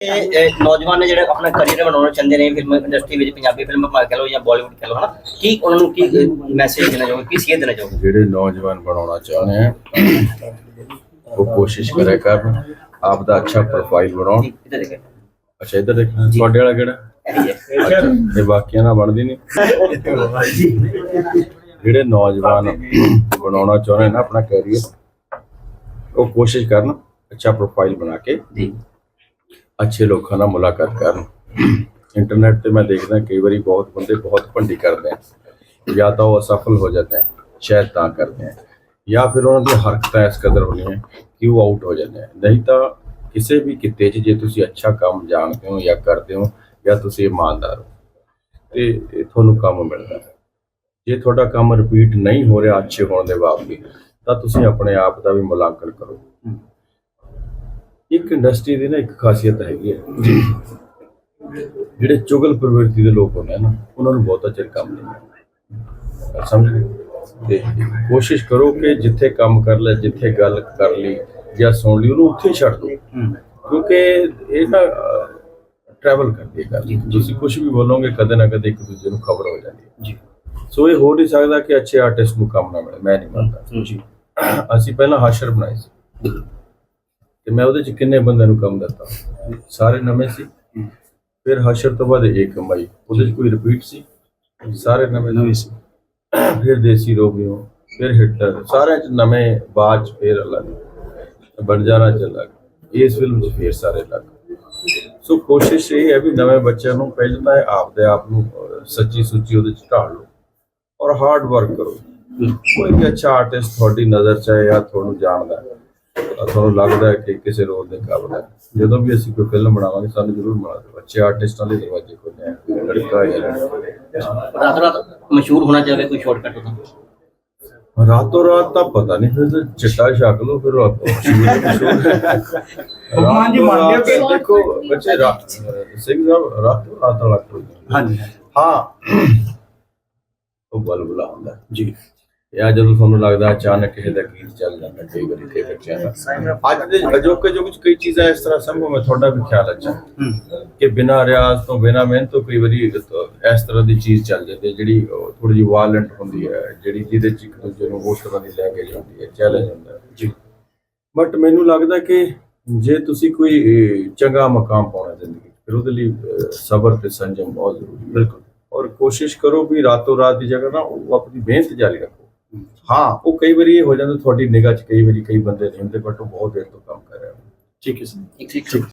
ਇਹ ਨੌਜਵਾਨ ਨੇ ਜਿਹੜੇ ਆਪਣਾ ਕਰੀਅਰ ਬਣਾਉਣਾ ਚਾਹੁੰਦੇ ਨੇ ਫਿਲਮ ਇੰਡਸਟਰੀ ਵਿੱਚ ਪੰਜਾਬੀ ਫਿਲਮ ਪਾ ਕੇ ਲੋ ਜਾਂ ਬਾਲੀਵੁੱਡ ਕਹ ਲੋ ਹਨਾ? ਕੀ ਉਹਨਾਂ ਨੂੰ ਕੀ ਮੈਸੇਜ ਦੇਣਾ ਚਾਹੋਗੇ? ਕੀ ਸੇਧ ਦੇਣਾ ਚਾਹੋਗੇ? ਜਿਹੜੇ ਨੌਜਵਾਨ ਬਣਾਉਣਾ ਚਾਹੁੰਦੇ ਆ ਉਹ ਕੋਸ਼ਿਸ਼ ਕਰਿਆ ਕਰਨ ਆਪ ਦਾ ਅੱਛਾ ਪ੍ਰੋਫਾਈਲ ਬਣਾਉਣ। ਜੀ ਇੱਧਰ ਦੇਖੇ। ਅੱਛਾ ਇੱਧਰ ਦੇਖਣਾ ਤੁਹਾਡੇ ਵਾਲਾ ਕਿਹੜਾ? ਇਹ ਜੀ। ਅੱਛਾ, ਇਹ ਬਾਕੀਆਂ ਨਾਲ ਬਣਦੀ ਨਹੀਂ। ਜਿਹੜੇ ਨੌਜਵਾਨ ਬਣਾਉਣਾ ਚਾਹੁੰਦੇ ਨੇ ਨਾ ਆਪਣਾ ਕੈਰੀਅਰ ਉਹ ਕੋਸ਼ਿਸ਼ ਕਰਨ ਅੱਛਾ ਪ੍ਰੋਫਾਈਲ ਬਣਾ ਕੇ। ਜੀ। ਅੱਛੇ ਲੋਕਾਂ ਨਾਲ ਮੁਲਾਕਾਤ ਕਰਨ। ਇੰਟਰਨੈਟ ਤੇ ਮੈਂ ਦੇਖਦਾ ਕਈ ਵਾਰੀ ਬਹੁਤ ਬੰਦੇ ਬਹੁਤ ਭੰਡੀ ਕਰਦੇ ਆ। ਜਾਂ ਤਾਂ ਉਹ ਅਸਫਲ ਹੋ ਜਾਂਦੇ ਆ, ਸ਼ਾਇਦ ਤਾਂ ਕਰਦੇ ਆ। ਜਾਂ ਫਿਰ ਉਹਨਾਂ ਦੀ ਹਰਕਤਾਂ ਇਸ ਕਦਰ ਹੁੰਦੀਆਂ ਕਿ ਉਹ ਆਊਟ ਹੋ ਜਾਂਦੇ ਆ। ਨਹੀਂ ਤਾਂ ਕਿਸੇ ਵੀ ਕਿੱਤੇ 'ਚ ਜੇ ਤੁਸੀਂ ਅੱਛਾ ਕੰਮ ਜਾਣਦੇ ਹੋ ਜਾਂ ਕਰਦੇ ਹੋ ਜਾਂ ਤੁਸੀਂ ਇਮਾਨਦਾਰ ਹੋ, ਤੇ ਇਹ ਤੁਹਾਨੂੰ ਕੰਮ ਮਿਲਦਾ ਜੇ ਤੁਹਾਡਾ ਕੰਮ ਰਿਪੀਟ ਨਹੀਂ ਹੋ ਰਿਹਾ ਅੱਛੇ ਹੋਣ ਦੇ ਬਾਵਜੂਦ, ਤਾਂ ਤੁਸੀਂ ਆਪਣੇ ਆਪ ਦਾ ਵੀ ਮੁਲਾਂਕਣ ਕਰੋ। ਇੱਕ ਇੰਡਸਟਰੀ ਦੀ ਨਾ ਇੱਕ ਖਾਸੀਅਤ ਹੈਗੀ ਹੈ। ਜਿਹੜੇ ਚੁਗਲ ਪ੍ਰਵਿਰਤੀ ਦੇ ਲੋਕ ਹੁੰਦੇ ਨਾ ਉਹਨਾਂ ਨੂੰ ਬਹੁਤਾ ਚਿਰ ਕੰਮ ਨਹੀਂ ਮਿਲਦਾ। ਸਮਝ ਗਏ? ਤੇ ਕੋਸ਼ਿਸ਼ ਕਰੋ ਕਿ ਜਿੱਥੇ ਕੰਮ ਕਰ ਲੈ ਜਿੱਥੇ ਗੱਲ ਕਰ ਲਈ ਜਾਂ ਸੁਣ ਲਈ ਉਹਨੂੰ ਉੱਥੇ ਛੱਡ ਦਿਓ। ਕਿਉਂਕਿ ਇਹ ਨਾ ਟਰੈਵਲ ਕਰਦੀ ਹੈ ਗੱਲ। ਤੁਸੀਂ ਕੁਝ ਵੀ ਬੋਲੋਗੇ ਕਦੇ ਨਾ ਕਦੇ ਇੱਕ ਦੂਜੇ ਨੂੰ ਖਬਰ ਹੋ ਜਾਂਦੀ ਹੈ। ਜੀ। ਸੋ ਇਹ ਹੋ ਨਹੀਂ ਸਕਦਾ ਕਿ ਅੱਛੇ ਆਰਟਿਸਟ ਨੂੰ ਕੰਮ ਨਾ ਮਿਲੇ। ਮੈਂ ਨਹੀਂ ਮੰਨਦਾ। ਜੀ। ਅਸੀਂ ਪਹਿਲਾਂ ਹਾਸ਼ਰ ਬਣਾਈ ਸੀ। ਤੇ ਮੈਂ ਉਹਦੇ ਚ ਕਿੰਨੇ ਬੰਦਿਆਂ ਨੂੰ ਕੰਮ ਦਿੱਤਾ? ਸਾਰੇ ਨਵੇਂ ਸੀ। ਫਿਰ ਹਾਸ਼ਰ ਤੋਂ ਬਾਅਦ ਇੱਕ ਕਮਾਈ ਉਹਦੇ ਚ ਕੋਈ ਰਿਪੀਟ ਸੀ? ਸਾਰੇ ਨਵੇਂ ਨਵੇਂ ਸੀ। ਫਿਰ ਦੇਸੀ ਰੋਗਿਓ ਫਿਰ ਹਿਟਲਰ ਸਾਰਿਆਂ ਚ ਨਵੇਂ ਬਾਜ ਫਿਰ ਅਲੱਗ। ਬਣ ਜਾਣਾ ਚੱਲਾ ਇਸ ਫਿਲਮ ਚ ਫਿਰ ਸਾਰੇ ਅਲੱਗ। ਸੋ ਕੋਸ਼ਿਸ਼ ਇਹ ਹੈ ਵੀ ਨਵੇਂ ਬੱਚਿਆਂ ਨੂੰ ਪਹਿਲਾਂ ਤਾਂ ਇਹ ਆਪਦੇ ਆਪ ਨੂੰ ਸੱਚੀ ਸੁੱਚੀ ਉਹਦੇ ਚ ਢਾਲ ਲਓ। ਔਰ ਹਾਰਡ ਵਰਕ ਕਰੋ। ਕੋਈ ਵੀ ਅੱਛਾ ਆਰਟਿਸਟ ਤੁਹਾਡੀ ਨਜ਼ਰ ਚ ਹੈ ਜਾਂ ਤੁਹਾਨੂੰ ਜਾਣਦਾ ਹੈ ਤੁਹਾਨੂੰ ਲੱਗਦਾ ਹੈ ਕਿ ਕਿਸੇ ਰੋਲ ਦੇ ਕਾਬਿਲ ਹੈ? ਜਦੋਂ ਵੀ ਅਸੀਂ ਕੋਈ ਫਿਲਮ ਬਣਾਵਾਂਗੇ ਸਾਨੂੰ ਜ਼ਰੂਰ ਬਣਾ ਦਿਓ। ਅੱਛੇ ਆਰਟਿਸਟਾਂ ਦੇ ਦਰਵਾਜ਼ੇ ਖੋਲ੍ਹੇ ਹੈ ਲੜਕਾ ਲੜਕੀ। ਰਾਤ ਰਾਤ ਮਸ਼ਹੂਰ ਹੋਣਾ ਚਾਹਵੇ ਕੋਈ ਸ਼ਾਰਟਕਟ ਹੋਤਾ ਰਾਤੋਂ ਰਾਤ ਤਾਂ ਪਤਾ ਨਹੀਂ ਫਿਰ ਤਾਂ ਚਿੱਟਾ ਛਕ ਲਓ ਫਿਰ ਮਸ਼ਹੂਰ ਭਗਵਾਨ ਜੀ ਮੰਨ ਲਿਆ ਕਿ- ਦੇਖੋ ਬੱਚੇ ਰਾਤ ਸਿੰਘ ਸਾਹਿਬ ਰਾਤੋਂ ਰਾਤ ਵਾਲਾ ਕੋਈ। ਹਾਂਜੀ। ਹਾਂ। ਉਹ ਬਲਬਲਾ ਹੁੰਦਾ। ਹੈ। ਜੀ। ਜਾਂ ਜਦੋਂ ਤੁਹਾਨੂੰ ਲੱਗਦਾ ਅਚਾਨਕ ਕਿਸੇ ਦਾ ਗੀਤ ਚੱਲ ਜਾਂਦਾ ਕਈ ਵਾਰੀ ਤੇ ਬੱਚਿਆਂ ਦਾ। ਅੱਜ ਦੇ ਅਜੋਕੇ ਯੁੱਗ 'ਚ ਕਈ ਚੀਜ਼ਾਂ ਇਸ ਤਰ੍ਹਾਂ ਸੰਭਵ ਹੈ ਤੁਹਾਡਾ ਵੀ ਖਿਆਲ ਅੱਛਾ? ਕਿ ਬਿਨਾਂ ਰਿਆਜ਼ ਤੋਂ ਬਿਨਾਂ ਮਿਹਨਤ ਤੋਂ ਕਈ ਵਾਰੀ ਇਸ ਤਰ੍ਹਾਂ ਦੀ ਚੀਜ਼ ਚੱਲ ਜਾਂਦੀ ਹੈ ਜਿਹੜੀ ਥੋੜੀ ਜਿਹੀ ਵਾਇਲੈਂਟ ਹੁੰਦੀ ਹੈ ਜਿਹੜੀ ਜਿਹਦੇ 'ਚ ਇੱਕ ਦੂਜੇ ਨੂੰ ਉਸ ਤਰ੍ਹਾਂ ਦੀ ਲੈਂਗੁਏਜ ਹੁੰਦੀ ਹੈ ਚੈਲੰਜ ਹੁੰਦਾ ਜੀ। ਬਟ ਮੈਨੂੰ ਲੱਗਦਾ ਕਿ ਜੇ ਤੁਸੀਂ ਕੋਈ ਚੰਗਾ ਮਕਾਮ ਪਾਉਣਾ ਜ਼ਿੰਦਗੀ ਫਿਰ ਉਹਦੇ ਲਈ ਸਬਰ ਤੇ ਸੰਜਮ ਬਹੁਤ ਜ਼ਰੂਰੀ ਹੈ। ਬਿਲਕੁਲ। ਔਰ ਕੋਸ਼ਿਸ਼ ਕਰੋ ਵੀ ਰਾਤੋਂ ਰਾਤ ਦੀ ਜਗ੍ਹਾ ਨਾ ਉਹ ਆਪਣੀ ਮਿਹਨਤ ਜਾਰੀ ਰੱਖੋ। ਹਾਂ ਉਹ ਕਈ ਵਾਰੀ ਇਹ ਹੋ ਜਾਂਦਾ ਤੁਹਾਡੀ ਨਿਗਾਹ 'ਚ ਕਈ ਵਾਰੀ ਕਈ ਬੰਦੇ ਨਹੀਂ ਹੁੰਦੇ ਬਟ ਉਹ ਬਹੁਤ ਦੇਰ ਤੋਂ ਕੰਮ ਕਰ ਰਹੇ ਹੋ ਠੀਕ ਹੈ ਸਰ। ਇੱਕ ਇੱਕ